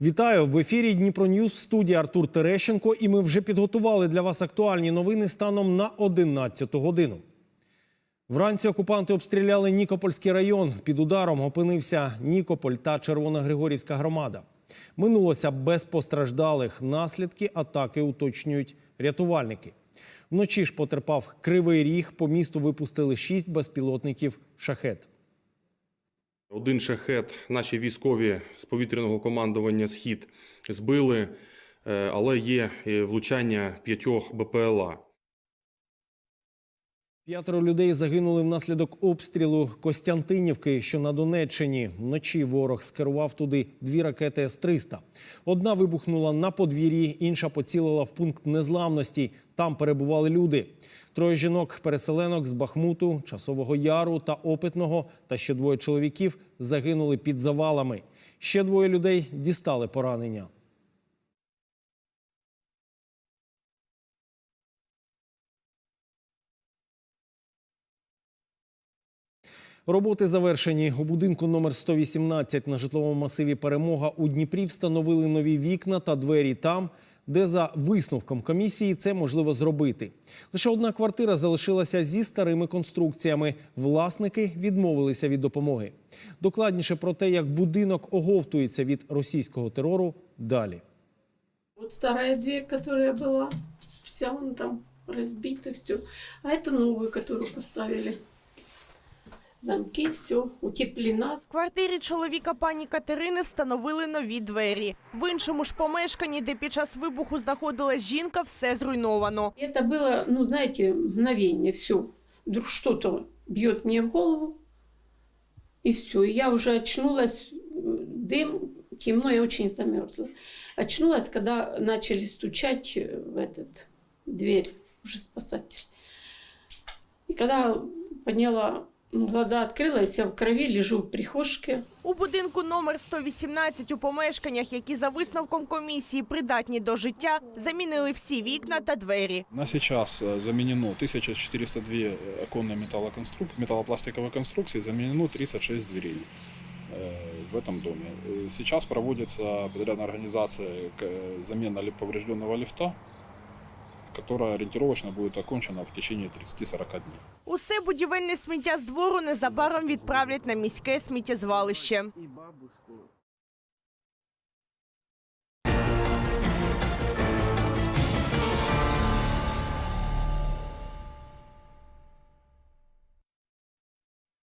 Вітаю в ефірі Дніпро Ньюс в студії Артур Терещенко. І ми вже підготували для вас актуальні новини станом на 11 годину. Вранці окупанти обстріляли Нікопольський район. Під ударом опинився Нікополь та Червоногригорівська громада. Минулося без постраждалих. Наслідки атаки уточнюють рятувальники. Вночі ж потерпав кривий ріг. По місту випустили шість безпілотників шахет. Один шахет наші військові з повітряного командування Схід збили, е, але є е, влучання п'ятьох БПЛА. П'ятеро людей загинули внаслідок обстрілу Костянтинівки, що на Донеччині. Вночі ворог скерував туди дві ракети С-300. Одна вибухнула на подвір'ї, інша поцілила в пункт незламності. Там перебували люди. Троє жінок-переселенок з Бахмуту, Часового Яру та Опитного та ще двоє чоловіків загинули під завалами. Ще двоє людей дістали поранення. Роботи завершені. У будинку номер 118 на житловому масиві Перемога у Дніпрі встановили нові вікна та двері там, де за висновком комісії це можливо зробити. Лише одна квартира залишилася зі старими конструкціями. Власники відмовилися від допомоги. Докладніше про те, як будинок оговтується від російського терору, далі. Вот старая дверь, которая была, вся вон там разбита, все. А это новую, которую поставили. Замки, все, утеплена. В квартирі чоловіка пані Катерини встановили нові двері. В іншому ж помешканні, де під час вибуху знаходилась жінка, все зруйновано. И Это было, ну, знаете, мгновение, все. Вдруг что-то бьет мне в голову, и все. И я уже очнулась, э, дым, темно, я очень замерзла. Очнулась, когда начали стучать э, в этот дверь, уже спасатель. И когда подняла ну, глаза, открылась, я в крови лежу в прихожке. У будинку номер 118 у помешканнях, які за висновком комісії придатні до життя, замінили всі вікна та двері. На сейчас э, заменено 1402 оконные металлоконструк... металлопластиковые конструкции, заменено 36 дверей э, в этом доме. Э, Сейчас проводится подрядная организация к- э, замена ли- поврежденного лифта, которая ориентировочно будет окончена в течение 30-40 дней. Усе будівельне сміття з двору незабаром відправлять на міське сміттєзвалище.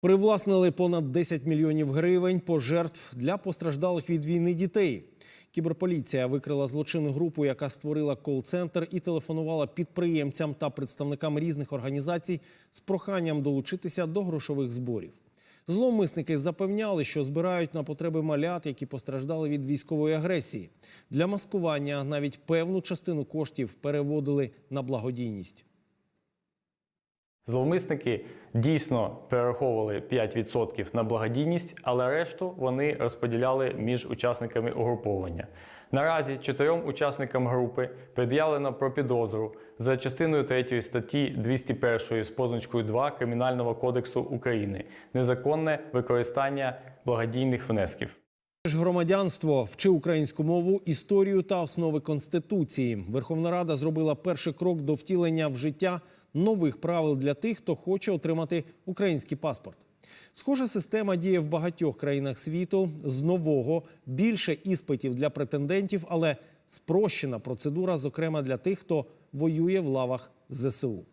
Привласнили понад 10 мільйонів гривень пожертв для постраждалих від війни дітей. Кіберполіція викрила злочинну групу, яка створила кол-центр і телефонувала підприємцям та представникам різних організацій з проханням долучитися до грошових зборів. Зловмисники запевняли, що збирають на потреби малят, які постраждали від військової агресії. Для маскування навіть певну частину коштів переводили на благодійність. Зловмисники дійсно перераховували 5% на благодійність, але решту вони розподіляли між учасниками угруповання. Наразі чотирьом учасникам групи пред'явлено про підозру за частиною 3 статті 201 з позначкою 2 Кримінального кодексу України незаконне використання благодійних внесків. Громадянство вчи українську мову, історію та основи конституції. Верховна Рада зробила перший крок до втілення в життя нових правил для тих, хто хоче отримати український паспорт. Схожа система діє в багатьох країнах світу. З нового більше іспитів для претендентів, але спрощена процедура, зокрема для тих, хто воює в лавах ЗСУ.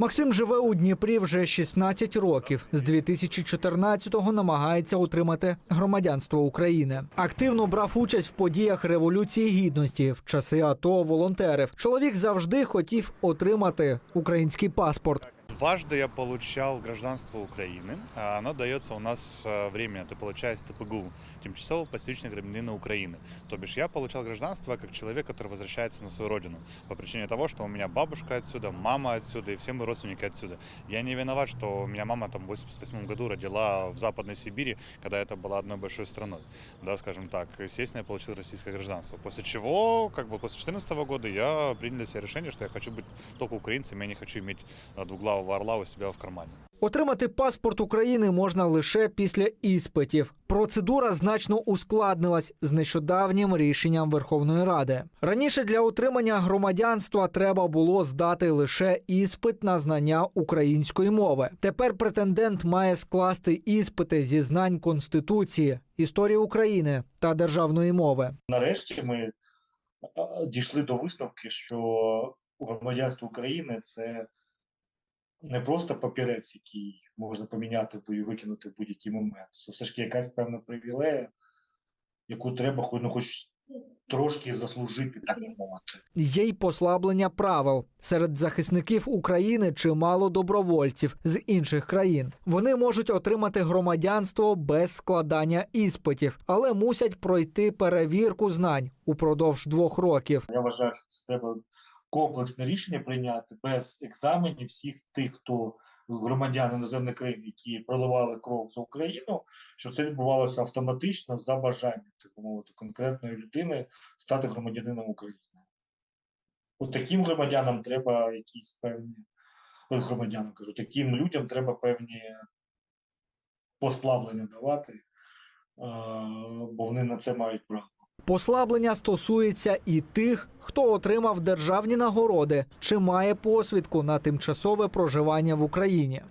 Максим живе у Дніпрі вже 16 років. З 2014-го намагається отримати громадянство України. Активно брав участь в подіях Революції Гідності. В часи АТО волонтерів. Чоловік завжди хотів отримати український паспорт. Дважды я получал гражданство Украины. А Оно дается у нас э, временно. Ты получаешь ТПГУ, тимчасово посвященный гражданина Украины. То бишь я получал гражданство как человек, который возвращается на свою родину. По причине того, что у меня бабушка отсюда, мама отсюда и все мои родственники отсюда. Я не виноват, что у меня мама там в 88 году родила в Западной Сибири, когда это была одной большой страной. Да, скажем так. Естественно, я получил российское гражданство. После чего, как бы после 2014 года я принял себя решение, что я хочу быть только украинцем, я не хочу иметь а, двуглавого этого орла у себя в кармане. Отримати паспорт України можна лише після іспитів. Процедура значно ускладнилась з нещодавнім рішенням Верховної Ради. Раніше для отримання громадянства треба було здати лише іспит на знання української мови. Тепер претендент має скласти іспити зі знань Конституції, історії України та державної мови. нарешті ми е, дійшли до висновки, що громадянство України це не просто папірець, який можна поміняти і викинути в будь-який момент. Це все ж таки якась певна привілея, яку треба хоч, ну, хоч трошки заслужити, так мовити. Є й послаблення правил серед захисників України чимало добровольців з інших країн. Вони можуть отримати громадянство без складання іспитів, але мусять пройти перевірку знань упродовж двох років. Я вважаю, що це треба комплексне рішення прийняти без екзаменів всіх тих, хто громадяни іноземних країн, які проливали кров за Україну, щоб це відбувалося автоматично за бажанням, так мовити, конкретної людини стати громадянином України. От таким громадянам треба якісь певні громадянам кажу, таким людям треба певні послаблення давати, бо вони на це мають право. Послаблення стосується і тих, хто отримав державні нагороди чи має посвідку на тимчасове проживання в Україні.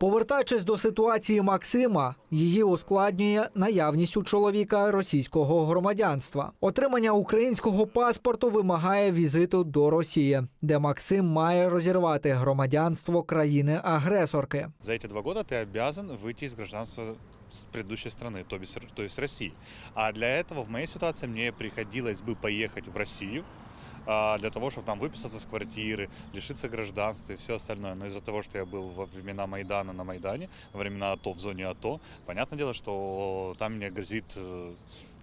Повертаючись до ситуації Максима, її ускладнює наявність у чоловіка російського громадянства. Отримання українського паспорту вимагає візиту до Росії, де Максим має розірвати громадянство країни-агресорки. За эти два года ты обязан выйти из гражданства с предыдущей страны, то есть, то есть России. А для этого в моей ситуации мне приходилось бы поехать в Россию, а, для того, чтобы там выписаться с квартиры, лишиться гражданства и все остальное. Но из-за того, что я был во времена Майдана на Майдане, во времена АТО в зоне АТО, понятное дело, что там мне грозит э,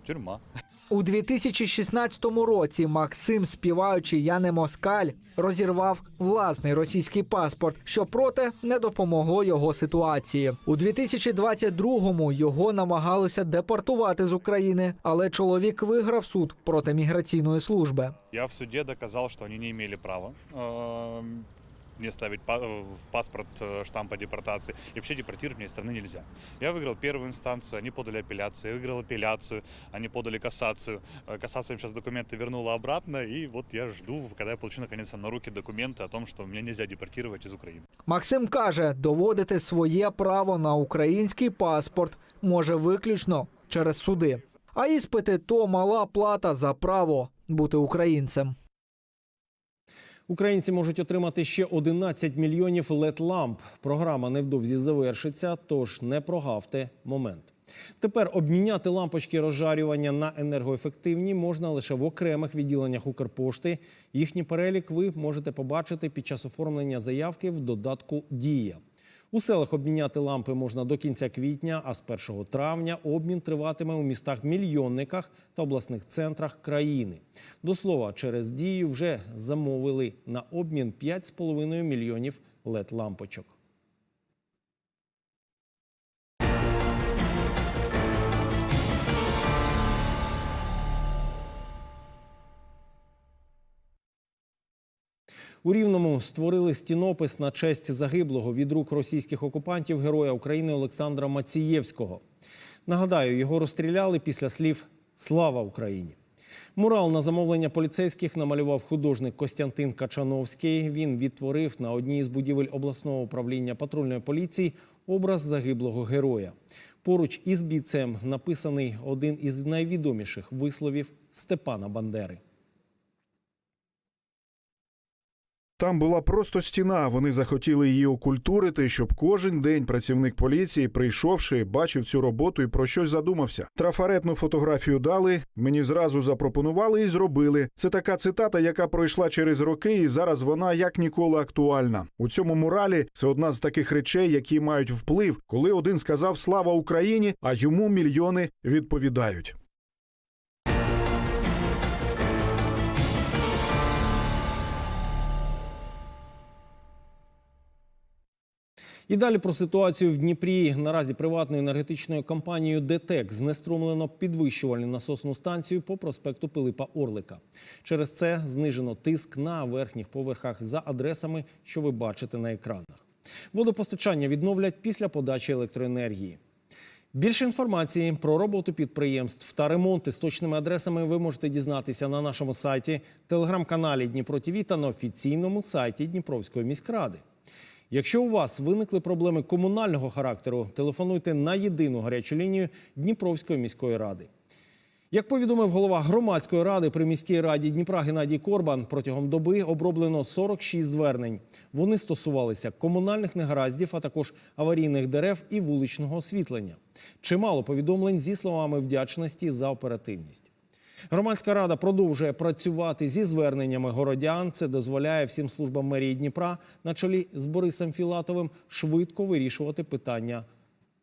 тюрьма. У 2016 році Максим, співаючи Я не москаль, розірвав власний російський паспорт, що проте не допомогло його ситуації. У 2022-му його намагалися депортувати з України, але чоловік виграв суд проти міграційної служби. Я в суде доказал, что они не имели права э, мне ставить па- в паспорт э, штамп о депортации. И вообще депортировать меня из страны нельзя. Я выиграл первую инстанцию, они подали апелляцию. Я выиграл апелляцию, они подали кассацию. Э, Кассация им сейчас документы вернула обратно. И вот я жду, когда я получу наконец на руки документы о том, что меня нельзя депортировать из Украины. Максим каже, доводити своє право на український паспорт може виключно через суди. А іспити то мала плата за право бути українцем. Українці можуть отримати ще 11 мільйонів led ламп Програма невдовзі завершиться, тож не прогавте момент. Тепер обміняти лампочки розжарювання на енергоефективні можна лише в окремих відділеннях Укрпошти. Їхній перелік ви можете побачити під час оформлення заявки в додатку Дія. У селах обміняти лампи можна до кінця квітня, а з 1 травня обмін триватиме у містах-мільйонниках та обласних центрах країни. До слова, через дію вже замовили на обмін 5,5 мільйонів led лампочок У Рівному створили стінопис на честь загиблого від рук російських окупантів героя України Олександра Мацієвського. Нагадаю, його розстріляли після слів Слава Україні. Мурал на замовлення поліцейських намалював художник Костянтин Качановський. Він відтворив на одній з будівель обласного управління патрульної поліції образ загиблого героя. Поруч із бійцем написаний один із найвідоміших висловів Степана Бандери. Там була просто стіна. Вони захотіли її окультурити, щоб кожен день працівник поліції, прийшовши, бачив цю роботу і про щось задумався. Трафаретну фотографію дали, мені зразу запропонували і зробили. Це така цитата, яка пройшла через роки, і зараз вона як ніколи актуальна. У цьому муралі це одна з таких речей, які мають вплив, коли один сказав Слава Україні, а йому мільйони відповідають. І далі про ситуацію в Дніпрі. Наразі приватною енергетичною компанією ДТЕК знеструмлено підвищувальну насосну станцію по проспекту Пилипа Орлика. Через це знижено тиск на верхніх поверхах за адресами, що ви бачите на екранах. Водопостачання відновлять після подачі електроенергії. Більше інформації про роботу підприємств та ремонти з точними адресами ви можете дізнатися на нашому сайті, телеграм-каналі Дніпро ТВ та на офіційному сайті Дніпровської міськради. Якщо у вас виникли проблеми комунального характеру, телефонуйте на єдину гарячу лінію Дніпровської міської ради. Як повідомив голова громадської ради при міській раді Дніпра Геннадій Корбан, протягом доби оброблено 46 звернень. Вони стосувалися комунальних негараздів, а також аварійних дерев і вуличного освітлення. Чимало повідомлень зі словами вдячності за оперативність. Громадська рада продовжує працювати зі зверненнями городян. Це дозволяє всім службам мерії Дніпра на чолі з Борисом Філатовим швидко вирішувати питання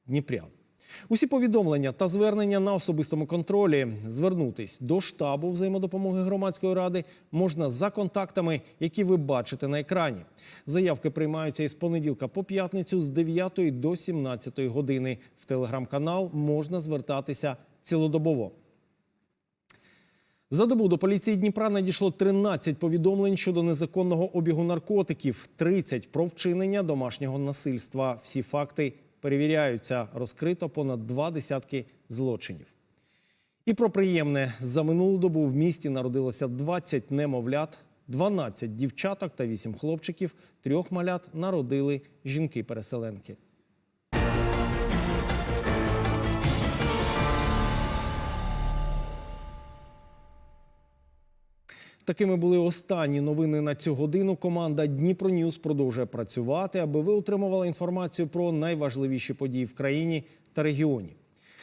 дніпрян. Усі повідомлення та звернення на особистому контролі звернутись до штабу взаємодопомоги громадської ради можна за контактами, які ви бачите на екрані. Заявки приймаються із понеділка по п'ятницю з 9 до 17 години. В телеграм-канал можна звертатися цілодобово. За добу до поліції Дніпра надійшло 13 повідомлень щодо незаконного обігу наркотиків, 30 про вчинення домашнього насильства. Всі факти перевіряються. Розкрито понад два десятки злочинів. І про приємне за минулу добу в місті народилося 20 немовлят, 12 дівчаток та 8 хлопчиків. Трьох малят народили жінки-переселенки. Такими були останні новини на цю годину. Команда Дніпро Ньюс продовжує працювати, аби ви отримували інформацію про найважливіші події в країні та регіоні.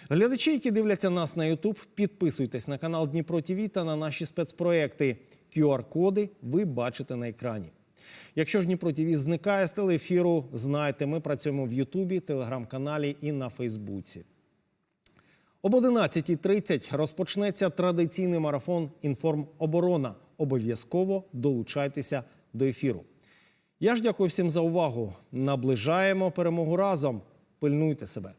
Глядачі, які дивляться нас на YouTube, підписуйтесь на канал Дніпро ТВ та на наші спецпроекти. QR-коди ви бачите на екрані. Якщо ж Дніпро ТВ зникає з телеефіру, знайте, ми працюємо в Ютубі, телеграм-каналі і на Фейсбуці. Об 11.30 розпочнеться традиційний марафон «Інформоборона». Обов'язково долучайтеся до ефіру. Я ж дякую всім за увагу. Наближаємо перемогу разом. Пильнуйте себе.